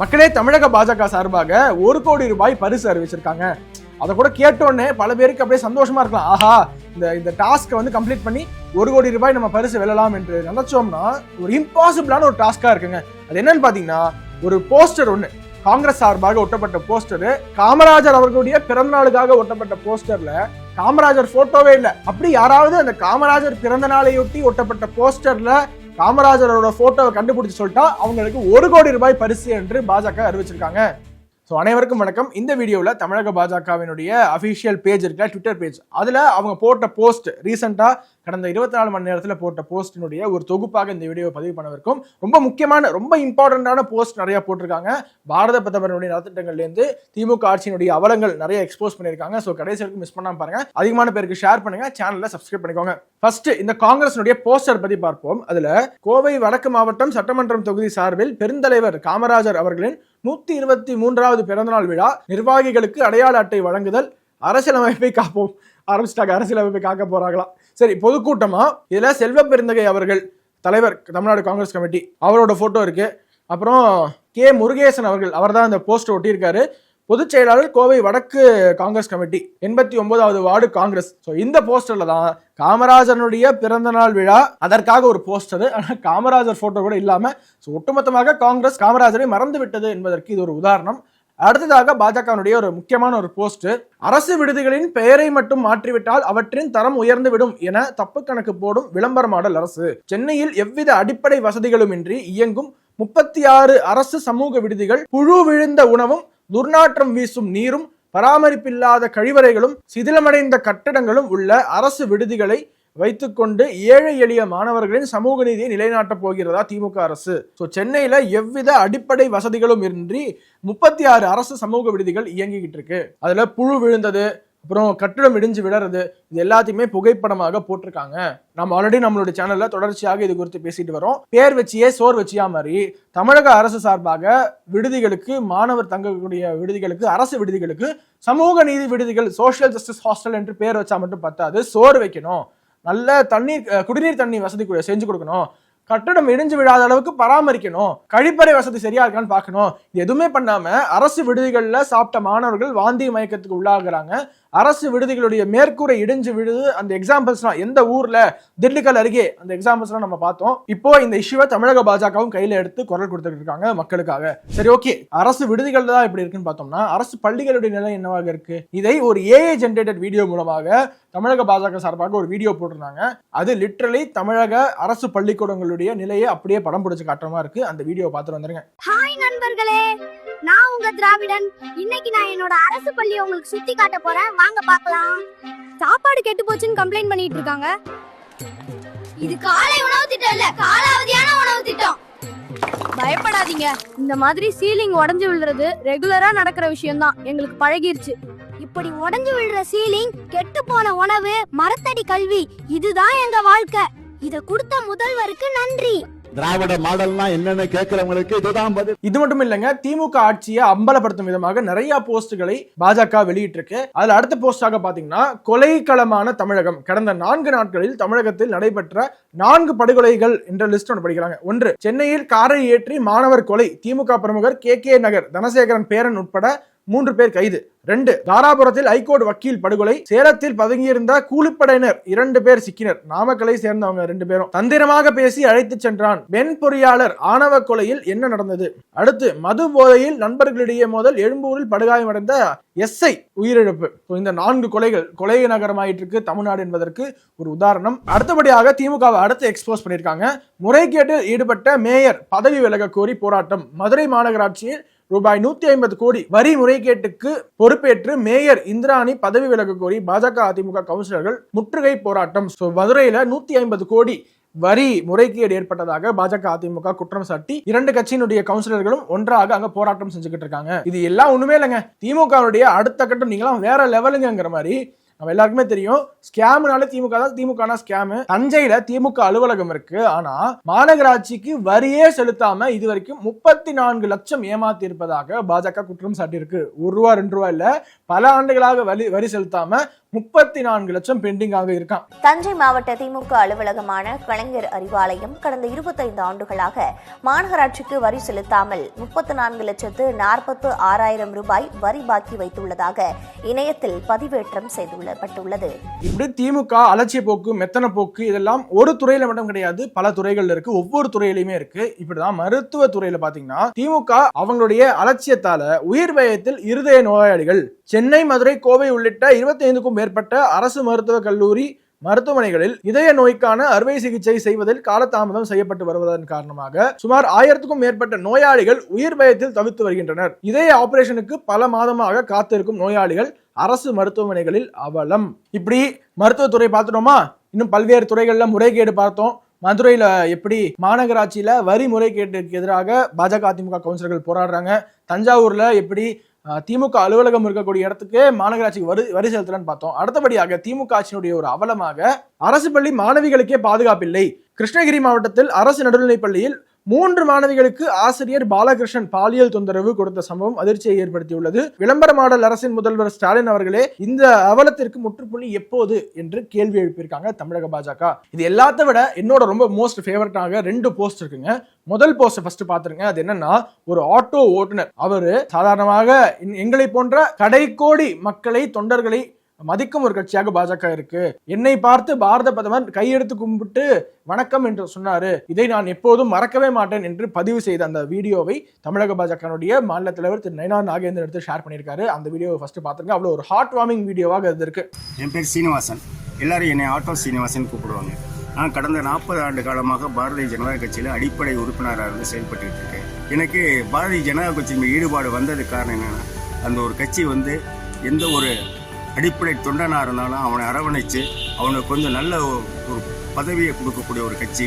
மக்களே தமிழக பாஜக சார்பாக ஒரு கோடி ரூபாய் பரிசு அறிவிச்சிருக்காங்க. அதை கூட கேட்டோன்னே பல பேருக்கு அப்படியே சந்தோஷமா இருக்கலாம். ஆஹா இந்த இந்த டாஸ்க்கை வந்து கம்ப்ளீட் பண்ணி ஒரு கோடி ரூபாய் நம்ம பரிசு வெல்லலாம் என்று நினைச்சோம்னா ஒரு இம்பாசிபிளான ஒரு டாஸ்க்காக இருக்குங்க. அது என்னன்னு பார்த்தீங்கன்னா ஒரு போஸ்டர் ஒன்று காங்கிரஸ் சார்பாக ஒட்டப்பட்ட போஸ்டர். காமராஜர் அவர்களுடைய பிறந்த நாளுக்காக ஒட்டப்பட்ட போஸ்டர்ல காமராஜர் போட்டோவே இல்லை. அப்படி யாராவது அந்த காமராஜர் பிறந்த நாளையொட்டி ஒட்டப்பட்ட போஸ்டர்ல காமராஜரோட போட்டோவை கண்டுபிடிச்சு சொல்லிட்டா அவங்களுக்கு ஒரு கோடி ரூபாய் பரிசு என்று பாஜக அறிவிச்சிருக்காங்க. ஸோ அனைவருக்கும் வணக்கம். இந்த வீடியோவில் தமிழக பாஜகவினுடைய அஃபிஷியல் பேஜ் இருக்குல்ல ட்விட்டர் பேஜ் அதில் அவங்க போட்ட போஸ்ட் ரீசெண்டாக கடந்த இருபத்தி நாலு மணி நேரத்தில் போட்ட போஸ்டினுடைய ஒரு தொகுப்பாக இந்த வீடியோவை பதிவு பண்ணவிருக்கும். ரொம்ப முக்கியமான ரொம்ப இம்பார்ட்டண்ட்டான போஸ்ட் நிறையா போட்டிருக்காங்க. பாரத பிரதமருடைய நலத்திட்டங்கள்லேருந்து திமுக ஆட்சியினுடைய அவலங்கள் நிறைய எக்ஸ்போஸ் பண்ணியிருக்காங்க. ஸோ கடைசி வரைக்கும் மிஸ் பண்ணாமல் பாருங்கள் அதிகமான பேருக்கு ஷேர் பண்ணுங்கள் சேனலில் சப்ஸ்கிரைப் பண்ணிக்கோங்க. ஃபர்ஸ்ட் இந்த காங்கிரஸினுடைய போஸ்டர் பற்றி பார்ப்போம். அதில் கோவை வடக்கு மாவட்டம் சட்டமன்றம் தொகுதி சார்பில் பெருந்தலைவர் காமராஜர் அவர்களின் நூத்தி இருபத்தி மூன்றாவது பிறந்தநாள் விழா. நிர்வாகிகளுக்கு அடையாள அட்டை வழங்குதல். அரசியலமைப்பை காப்போம். ஆரம்பிச்சிட்டாங்க. அரசியலமைப்பை காக்க போறாங்களாம் சரி பொதுக்கூட்டமா? இதுல செல்வ பெருந்தகை அவர்கள் தலைவர் தமிழ்நாடு காங்கிரஸ் கமிட்டி அவரோட போட்டோ இருக்கு. அப்புறம் கே முருகேசன் அவர்கள் அவர் தான் அந்த போஸ்ட் ஒட்டியிருக்காரு. பொதுச் செயலாளர் கோவை வடக்கு காங்கிரஸ் கமிட்டி எண்பத்தி ஒன்பதாவது வார்டு காங்கிரஸ். ஸோ இந்த போஸ்டர்ல தான் காமராஜனுடைய பிறந்த நாள் விழா. அதற்காக ஒரு போஸ்டர் ஆனால் காமராஜர் போட்டோ கூட இல்லாம ஸோ ஒட்டுமொத்தமாக காங்கிரஸ் காமராஜரை மறந்து விட்டது என்பதற்கு இது ஒரு உதாரணம். அடுத்ததாக பாஜகனுடைய ஒரு முக்கியமான ஒரு போஸ்ட் அரசு விடுதிகளின் பெயரை மட்டும் மாற்றிவிட்டால் அவற்றின் தரம் உயர்ந்து விடும் என தப்பு கணக்கு போடும் விளம்பர மாடல் அரசு. சென்னையில் எவ்வித அடிப்படை வசதிகளுமின்றி இயங்கும் முப்பத்தி ஆறு அரசு சமூக விடுதிகள் புழு விழுந்த உணவும் துர்நாற்றம் வீசும் நீரும் பராமரிப்பில்லாத கழிவறைகளும் சிதிலமடைந்த கட்டடங்களும் உள்ள அரசு விடுதிகளை வைத்துக்கொண்டு ஏழை எளிய மாணவர்களின் சமூக நீதியை நிலைநாட்டப் போகிறதா திமுக அரசு. ஸோ சென்னையில் எவ்வித அடிப்படை வசதிகளும் இன்றி முப்பத்தி ஆறு அரசு சமூக விடுதிகள் இயங்கிக்கிட்டு இருக்கு. அதில் புழு விழுந்தது அப்புறம் கட்டிடம் இடிஞ்சு விடறது இது எல்லாத்தையுமே புகைப்படமாக போட்டிருக்காங்க. நம்ம ஆல்ரெடி நம்மளுடைய சேனல்ல தொடர்ச்சியாக இது குறித்து பேசிட்டு வரோம். பேர் வச்சியே சோர் வச்சியா மாதிரி தமிழக அரசு சார்பாக விடுதிகளுக்கு மாணவர் தங்கக்கூடிய விடுதிகளுக்கு அரசு விடுதிகளுக்கு சமூக நீதி விடுதிகள் சோஷியல் ஜஸ்டிஸ் ஹாஸ்டல் என்று பேர் வச்சா மட்டும் பத்தாது சோறு வைக்கணும். நல்ல தண்ணீர் குடிநீர் தண்ணி வசதி செஞ்சு கொடுக்கணும். கட்டடம் இடிஞ்சு விழாத அளவுக்கு பராமரிக்கணும். கழிப்பறை வசதி சரியா இருக்கான்னு பார்க்கணும். இது எதுவுமே பண்ணாம அரசு விடுதிகளில் சாப்பிட்ட மாணவர்கள் வாந்தி மயக்கத்துக்கு உள்ளாகிறாங்க. அரசு விடுதிகளுடைய மேற்கூரை இடிஞ்சு விழுது அந்த எக்ஸாம்பிள்ஸ்லாம் எந்த ஊர்ல? திண்டுக்கல் அருகே. அந்த எக்ஸாம்பிள்ஸ்லாம் நம்ம பார்த்தோம். இப்போ இந்த இஷ்யூவை தமிழக பாஜகவும் கையில எடுத்து குரல் கொடுத்துட்டு இருக்காங்க மக்களுக்காக. சரி ஓகே. அரசு விடுதிகள் தான் இப்படி இருக்குன்னு பார்த்தோம்னா அரசு பள்ளிகளுடைய நிலை என்னவாக இருக்கு? இதை ஒரு ஏஐ ஜென்ரேட்டட் வீடியோ மூலமாக தமிழக பாஜக சார்பாக ஒரு வீடியோ போட்டிருந்தாங்க. அது லிட்ரலி தமிழக அரசு பள்ளிக்கூடங்களுடைய நிலையை அப்படியே படம் பிடிச்சு காட்டுற மாதிரி இருக்கு. அந்த வீடியோ பார்த்துட்டு வந்துருங்க. திராவிடன். இன்னைக்கு நான் என்னோட அரசு பள்ளியை உங்களுக்கு சுத்தி காட்ட போறேன். வாங்க பார்க்கலாம். சாப்பாடு கெட்டு போச்சுன்னு கம்ப்ளைண்ட் பண்ணிட்டு இருக்காங்க. இது காலை உணவு திட்டம் இல்ல காலாவதியான உணவு திட்டம். பயப்படாதீங்க. இந்த மாதிரி சீலிங் உடஞ்சு விழுறது ரெகுலரா நடக்கிற விஷயம்தான். எங்களுக்கு பழகிருச்சு. இப்படி உடஞ்சு விழுற சீலிங் கெட்டு போன உணவு மரத்தடி கல்வி இதுதான் எங்க வாழ்க்கை. இத கொடுத்த முதல்வருக்கு நன்றி. திராவிட மாடல்னா என்னன்னு கேட்கிறவங்களுக்கு இதுதான் பதில். இது மட்டும் இல்லைங்க திமுக ஆட்சியை அம்பலப்படுத்தும் விதமாக நிறைய போஸ்டுகளை பாஜக வெளியிட்டிருக்கு. அதுல அடுத்த போஸ்டாக பாத்தீங்கன்னா கொலைக்களமான தமிழகம். கடந்த நான்கு நாட்களில் தமிழகத்தில் நடைபெற்ற நான்கு படுகொலைகள் என்ற லிஸ்ட் ஒன்று படிக்கிறாங்க. ஒன்று சென்னையில் காரை ஏற்றி மாணவர் கொலை. திமுக பிரமுகர் கே கே நகர் தனசேகரன் பேரன் உட்பட மூன்று பேர் கைது. ரெண்டு தாராபுரத்தில் ஐகோர்ட் வக்கீல் படுகொலை. சேலத்தில் பதுங்கியிருந்த கூலிப்படையினர் இரண்டு பேர் சிக்கினர். நாமக்கலை சேர்ந்தவங்க ரெண்டு பேரும். தந்திரமாக பேசி அழைத்து சென்றான் பெண் பொறியாளர் ஆணவ கொலையில் என்ன நடந்தது? அடுத்து மது போதையில் நண்பர்களிடையே மோதல். எழும்பூரில் படுகாயமடைந்த எஸ்ஐ உயிரிழப்பு. இந்த நான்கு கொலைகள் கொலை நகரமாயிட்டு இருக்கு தமிழ்நாடு என்பதற்கு ஒரு உதாரணம். அடுத்தபடியாக திமுகவை அடுத்து எக்ஸ்போஸ் பண்ணியிருக்காங்க. முறைகேட்டில் ஈடுபட்ட மேயர் பதவி விலக கோரி போராட்டம். மதுரை மாநகராட்சியில் ரூபாய் நூத்தி ஐம்பது கோடி வரி முறைகேட்டுக்கு பொறுப்பேற்று மேயர் இந்திராணி பதவி விலக கோரி பாஜக அதிமுக கவுன்சிலர்கள் முற்றுகை போராட்டம். ஸோ மதுரையில நூத்தி ஐம்பது கோடி வரி முறைகேடு ஏற்பட்டதாக பாஜக அதிமுக குற்றம் சாட்டி இரண்டு கட்சியினுடைய கவுன்சிலர்களும் ஒன்றாக அங்க போராட்டம் செஞ்சுக்கிட்டு இருக்காங்க. இது எல்லாம் ஒண்ணுமே இல்லைங்க. திமுகவுடைய அடுத்த கட்டம் நீங்களாம் வேற லெவலுங்கிற மாதிரி நம்ம எல்லாருக்குமே தெரியும். ஸ்கேம்னால திமுக தான் திமுக ஸ்கேமு. தஞ்சையில திமுக அலுவலகம் இருக்கு. ஆனா மாநகராட்சிக்கு வரியே செலுத்தாம இது வரைக்கும் முப்பத்தி நான்கு லட்சம் ஏமாத்தி இருப்பதாக பாஜக குற்றம் சாட்டியிருக்கு. ஒரு ரூபா ரெண்டு ரூபா இல்ல. பல ஆண்டுகளாக வரி வரி செலுத்தாம முப்பத்தி நான்கு லட்சம் பெண்டிங்காக இருக்கான் தஞ்சை மாவட்ட திமுக அலுவலகமான கலைஞர் அறிவாலயம் கடந்த இருபத்தைந்து ஆண்டுகளாக மாநகராட்சிக்கு வரி செலுத்தாமல் முப்பத்து நான்கு லட்சத்து நாற்பத்து ஆறாயிரம் ரூபாய் வரி பாக்கி வைத்துள்ளதாக இணையத்தில் பதிவேற்றம் செய்துள்ளப்பட்டுள்ளது. இப்படி திமுக அலட்சிய போக்கு மெத்தன போக்கு இதெல்லாம் ஒரு துறையில மட்டும் கிடையாது பல துறைகள்ல இருக்கு. ஒவ்வொரு துறையிலுமே இருக்கு. இப்படிதான் மருத்துவ துறையில பாத்தீங்கன்னா திமுக அவங்களுடைய அலட்சியத்தால உயிர் பயத்தில் இருதய நோயாளிகள் சென்னை மதுரை கோவை உள்ளிட்ட இருபத்தி ஐந்துக்கும் மேற்பட்ட அரசு மருத்துவக் கல்லூரி மருத்துவமனைகளில் இதய நோய்க்கான அறுவை சிகிச்சை செய்வதில் காலதாமதம் செய்யப்பட்டு வருவதன் காரணமாக சுமார் ஆயிரத்துக்கும் மேற்பட்ட நோயாளிகள் உயிர் பயத்தில் தவித்து வருகின்றனர். இதய ஆபரேஷனுக்கு பல மாதமாக காத்திருக்கும் நோயாளிகள் அரசு மருத்துவமனைகளில் அவலம். இப்படி மருத்துவத்துறை பார்த்துட்டோமா? இன்னும் பல்வேறு துறைகளில் முறைகேடு பார்த்தோம். மதுரையில் எப்படி மாநகராட்சியில் வரி முறைகேட்டுக்கு எதிராக பாஜக அதிமுக கவுன்சிலர்கள் போராடுறாங்க. தஞ்சாவூரில் எப்படி திமுக அலுவலகம் இருக்கக்கூடிய இடத்துக்கு மாநகராட்சிக்கு வரி வரி செலுத்தலன்னு பார்த்தோம். அடுத்தபடியாக திமுக ஆட்சியினுடைய ஒரு அவலமாக அரசு பள்ளி மாணவிகளுக்கே பாதுகாப்பில்லை. கிருஷ்ணகிரி மாவட்டத்தில் அரசு நடுநிலைப் பள்ளியில் மூன்று மாணவிகளுக்கு ஆசிரியர் பாலகிருஷ்ணன் பாலியல் தொந்தரவு கொடுத்த சம்பவம் அதிர்ச்சியை ஏற்படுத்தியுள்ளது. விளம்பர மாடல் அரசின் முதல்வர் ஸ்டாலின் அவர்களே இந்த அவலத்திற்கு முற்றுப்புள்ளி எப்போது என்று கேள்வி எழுப்பியிருக்காங்க தமிழக பாஜக. இது எல்லாத்த விட என்னோட ரொம்ப மோஸ்ட் ஃபேவரட்டாக ரெண்டு போஸ்ட் இருக்குங்க. முதல் போஸ்ட் ஃபர்ஸ்ட் பாத்துருங்க. அது என்னன்னா ஒரு ஆட்டோ ஓட்டுநர். அவரு சாதாரணமாக எங்களை போன்ற கடைக்கோடி மக்களை தொண்டர்களை மதிக்கும் ஒரு கட்சியாக பாஜக இருக்கு. என்னை பார்த்து பாரத பிரதமர் கையெடுத்து கும்பிட்டு வணக்கம் என்று சொன்னாரு. இதை நான் எப்போதும் மறக்கவே மாட்டேன் என்று பதிவு செய்த அந்த வீடியோவை தமிழக பாஜகனுடைய மாநில தலைவர் திரு நயனா நாகேந்திரன் எடுத்து ஷேர் பண்ணியிருக்காரு. அந்த வீடியோவை ஃபர்ஸ்ட் பாத்துருங்க அவ்வளவு ஒரு ஹார்ட் வார்மிங் வீடியோவாக அது இருக்கு. என் பேர் சீனிவாசன். எல்லாரும் என்னை ஆட்டோ சீனிவாசன் கூப்பிடுவாங்க. நான் கடந்த நாற்பது ஆண்டு காலமாக பாரதிய ஜனதா கட்சியில் அடிப்படை உறுப்பினராக இருந்து செயல்பட்டு இருக்கேன். எனக்கு பாரதிய ஜனதா கட்சியின் ஈடுபாடு வந்ததுக்கு காரணம் என்னன்னா அந்த ஒரு கட்சி வந்து எந்த ஒரு அடிப்படை தொண்டனாக இருந்தாலும் அவனை அரவணைச்சு அவனுக்கு கொஞ்சம் நல்ல ஒரு பதவியை கொடுக்கக்கூடிய ஒரு கட்சி.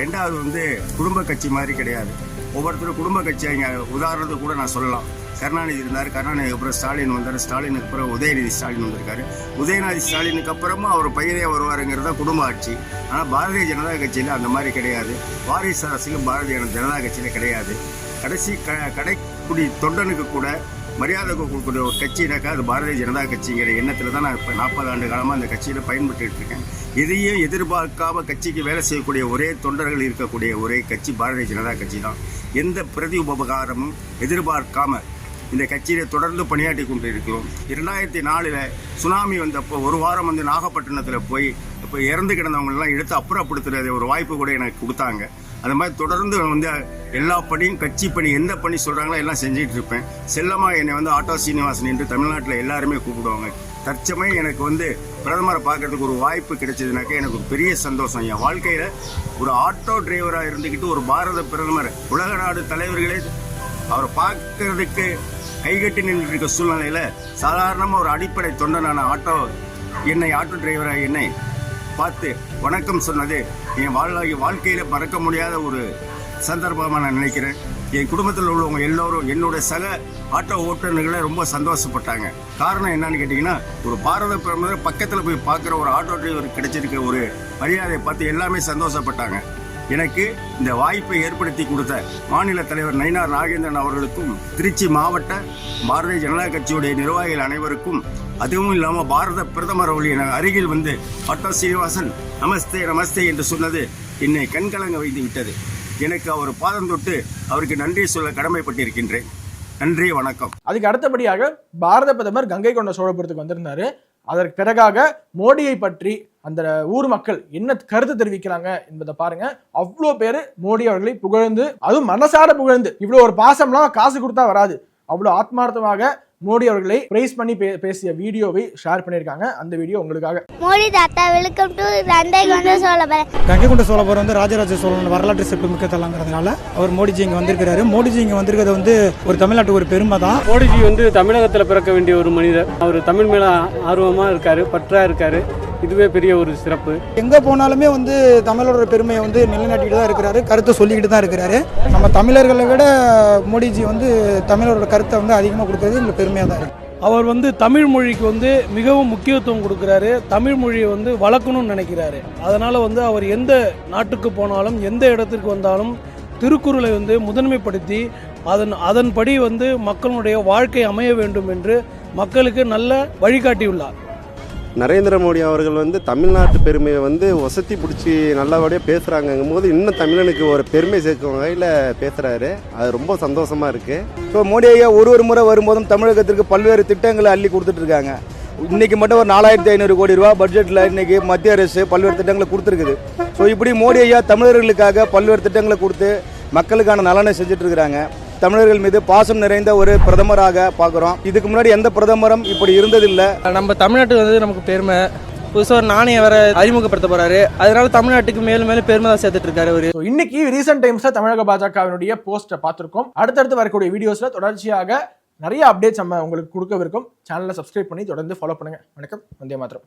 ரெண்டாவது வந்து குடும்ப கட்சி மாதிரி கிடையாது. ஒவ்வொருத்தரும் குடும்ப கட்சி இங்கே உதாரணத்துக்கு கூட நான் சொல்லலாம். கருணாநிதி இருந்தார் கருணாநிதிக்கு அப்புறம் ஸ்டாலின் வந்தார். ஸ்டாலினுக்கு அப்புறம் உதயநிதி ஸ்டாலின் வந்திருக்காரு. உதயநிதி ஸ்டாலினுக்கு அப்புறமா அவர் பயிரே வருவாருங்கிறது தான் குடும்ப ஆட்சி. ஆனால் பாரதிய ஜனதா கட்சியில் அந்த மாதிரி கிடையாது. வாரிசு அரசியலும் பாரதிய ஜனதா கட்சியில் கிடையாது. கடைசி க கடைக்குடி தொண்டனுக்கு கூட மரியாதை கொடுக்கக்கூடிய ஒரு கட்சினாக்கா அது பாரதிய ஜனதா கட்சிங்கிற எண்ணத்தில் தான் நான் இப்போ நாற்பது ஆண்டு காலமாக அந்த கட்சியில் பயன்பட்டு இருக்கேன். எதையும் எதிர்பார்க்காம கட்சிக்கு வேலை செய்யக்கூடிய ஒரே தொண்டர்கள் இருக்கக்கூடிய ஒரே கட்சி பாரதிய ஜனதா கட்சி தான். எந்த பிரதி உபகாரமும் எதிர்பார்க்காம இந்த கட்சியில் தொடர்ந்து பணியாற்றி கொண்டு இருக்கிறோம் இரண்டாயிரத்தி நாலில் சுனாமி வந்தப்போ ஒரு வாரம் வந்து நாகப்பட்டினத்தில் போய் இப்போ இறந்து கிடந்தவங்களெல்லாம் எடுத்து அப்புறப்படுத்துறது ஒரு வாய்ப்பு கூட எனக்கு கொடுத்தாங்க. அந்த மாதிரி தொடர்ந்து வந்து எல்லா பணியும் கட்சி பணி எந்த பணி சொல்கிறாங்களோ எல்லாம் செஞ்சுட்டு இருப்பேன். செல்லமாக என்னை வந்து ஆட்டோ சீனிவாசன் என்று தமிழ்நாட்டில் எல்லாருமே கூப்பிடுவாங்க. தற்சமயம் எனக்கு வந்து பிரதமரை பார்க்கறதுக்கு ஒரு வாய்ப்பு கிடைச்சதுனாக்கா எனக்கு ஒரு பெரிய சந்தோஷம். என் வாழ்க்கையில் ஒரு ஆட்டோ டிரைவராக இருந்துக்கிட்டு ஒரு பாரத பிரதமர் உலக நாடு தலைவர்களே அவரை பார்க்கறதுக்கு கைகட்டி நின்று இருக்க சூழ்நிலையில் சாதாரணமாக ஒரு அடிப்படை தொண்டனான ஆட்டோ என்னை ஆட்டோ டிரைவராக என்னை பார்த்து வணக்கம் சொன்னது என் வாழ்க்கை வாழ்க்கையில் மறக்க முடியாத ஒரு சந்தர்ப்பமாக நான் நினைக்கிறேன். என் குடும்பத்தில் உள்ளவங்க எல்லோரும் என்னோட சக ஆட்டோ ஓட்டுநர்களை ரொம்ப சந்தோஷப்பட்டாங்க. காரணம் என்னன்னு கேட்டிங்கன்னா ஒரு பாரத பிரதமர் பக்கத்தில் போய் பார்க்குற ஒரு ஆட்டோ டிரைவர் கிடைச்சிருக்க ஒரு மரியாதையை பார்த்து எல்லாமே சந்தோஷப்பட்டாங்க. எனக்கு இந்த வாய்ப்பை ஏற்படுத்தி கொடுத்த மாநில தலைவர் நயினார் நாகேந்திரன் அவர்களுக்கும் திருச்சி மாவட்ட பாரதிய ஜனதா கட்சியுடைய நிர்வாகிகள் அனைவருக்கும் அதுவும் இல்லாமல் பாரத பிரதமர் அவர்களின் அருகில் வந்து பட்டா சீனிவாசன் நமஸ்தே நமஸ்தே என்று சொன்னது என்னை கண்கலங்க வைத்து விட்டது. எனக்கு அவர் பாதம் தொட்டு அவருக்கு நன்றி சொல்ல கடமைப்பட்டிருக்கின்றேன். நன்றி வணக்கம். அதுக்கு அடுத்தபடியாக பாரத பிரதமர் கங்கை கொண்ட சோழபுரத்துக்கு வந்திருந்தாரு. அதற்கு பிறகாக மோடியை பற்றி அந்த ஊர் மக்கள் என்ன கருத்து தெரிவிக்கிறாங்க என்பதை பாருங்க. அவ்வளோ பேர் மோடி அவர்களை புகழ்ந்து அதுவும் மனசார புகழ்ந்து இவ்வளோ ஒரு பாசம்லாம் காசு கொடுத்தா வராது. அவ்வளோ ஆத்மார்த்தமாக மோடி அவர்களை பிரைஸ் பண்ணி பேசிய வீடியோவை ஷேர் பண்ணியிருக்காங்க. அந்த வீடியோ உங்களுக்காக. மோடி தாத்தா வெல்கம் டு தந்தை கொண்டு சோழபுரம் கங்கை கொண்ட சோழபுரம் வந்து ராஜராஜ சோழன் வரலாற்று சிறப்பு மிக்க தலங்கிறதுனால அவர் மோடிஜி இங்கே வந்திருக்கிறாரு. மோடிஜி இங்கே வந்திருக்கிறது வந்து ஒரு தமிழ்நாட்டுக்கு ஒரு பெருமை தான். மோடிஜி வந்து தமிழகத்தில் பிறக்க வேண்டிய ஒரு மனிதர். அவர் தமிழ் மேல ஆர்வமாக இருக்காரு பற்றா இருக்காரு. இதுவே பெரிய ஒரு சிறப்பு. எங்கே போனாலுமே வந்து தமிழரோட பெருமையை வந்து நிலைநாட்டிட்டு தான் இருக்கிறாரு கருத்தை சொல்லிக்கிட்டு தான் இருக்கிறாரு. நம்ம தமிழர்களை விட மோடிஜி வந்து தமிழரோட கருத்தை வந்து அதிகமாக கொடுக்கறது எங்களுக்கு பெருமையாக தான் இருக்குது அவர் வந்து தமிழ் மொழிக்கு வந்து மிகவும் முக்கியத்துவம் கொடுக்குறாரு. தமிழ் மொழியை வந்து வளர்க்கணும்னு நினைக்கிறாரு. அதனால வந்து அவர் எந்த நாட்டுக்கு போனாலும் எந்த இடத்திற்கு வந்தாலும் திருக்குறளை வந்து முதன்மைப்படுத்தி அதன் அதன்படி வந்து மக்களுடைய வாழ்க்கை அமைய வேண்டும் என்று மக்களுக்கு நல்ல வழிகாட்டியுள்ளார். நரேந்திர மோடி அவர்கள் வந்து தமிழ்நாட்டு பெருமையை வந்து ஒசத்தி பிடிச்சி நல்லபடியாக பேசுகிறாங்கங்கும் போது இன்னும் தமிழனுக்கு ஒரு பெருமை சேர்க்கும் வகையில் பேசுகிறாரு அது ரொம்ப சந்தோஷமாக இருக்குது ஸோ மோடி ஐயா ஒரு ஒரு முறை வரும்போதும் தமிழகத்திற்கு பல்வேறு திட்டங்களை அள்ளி கொடுத்துட்டு இருக்காங்க. இன்னைக்கு மட்டும் ஒரு நாலாயிரத்தி ஐநூறு கோடி ரூபா பட்ஜெட்டில் இன்னைக்கு மத்திய அரசு பல்வேறு திட்டங்களை கொடுத்துருக்குது. ஸோ இப்படி மோடி ஐயா தமிழர்களுக்காக பல்வேறு திட்டங்களை கொடுத்து மக்களுக்கான நலனை செஞ்சுட்டு இருக்கிறாங்க. தமிழர்கள் மீது பாசம் நிறைந்த ஒரு பிரதமராக பார்க்குறோம். இதுக்கு முன்னாடி எந்த பிரதமரும் இப்படி இருந்ததில்லை. நம்ம தமிழ்நாட்டுக்கு வந்து நமக்கு பெருமை. புதுசாக ஒரு நாணயம் வேற அறிமுகப்படுத்த போறாரு. அதனால தமிழ்நாட்டுக்கு மேலும் மேலும் பெருமை தான் சேர்த்துட்டு இருக்காரு அவரு. இன்னைக்கு ரீசெண்ட் டைம்ஸ்ல தமிழக பாஜகவினுடைய போஸ்ட்டை பார்த்திருக்கோம். அடுத்தடுத்து வரக்கூடிய வீடியோஸ்ல தொடர்ச்சியாக நிறைய அப்டேட்ஸ் நம்ம உங்களுக்கு கொடுக்கவிருக்கும். சேனலை சப்ஸ்கிரைப் பண்ணி தொடர்ந்து ஃபாலோ பண்ணுங்க. வணக்கம். வந்தே மாத்திரம்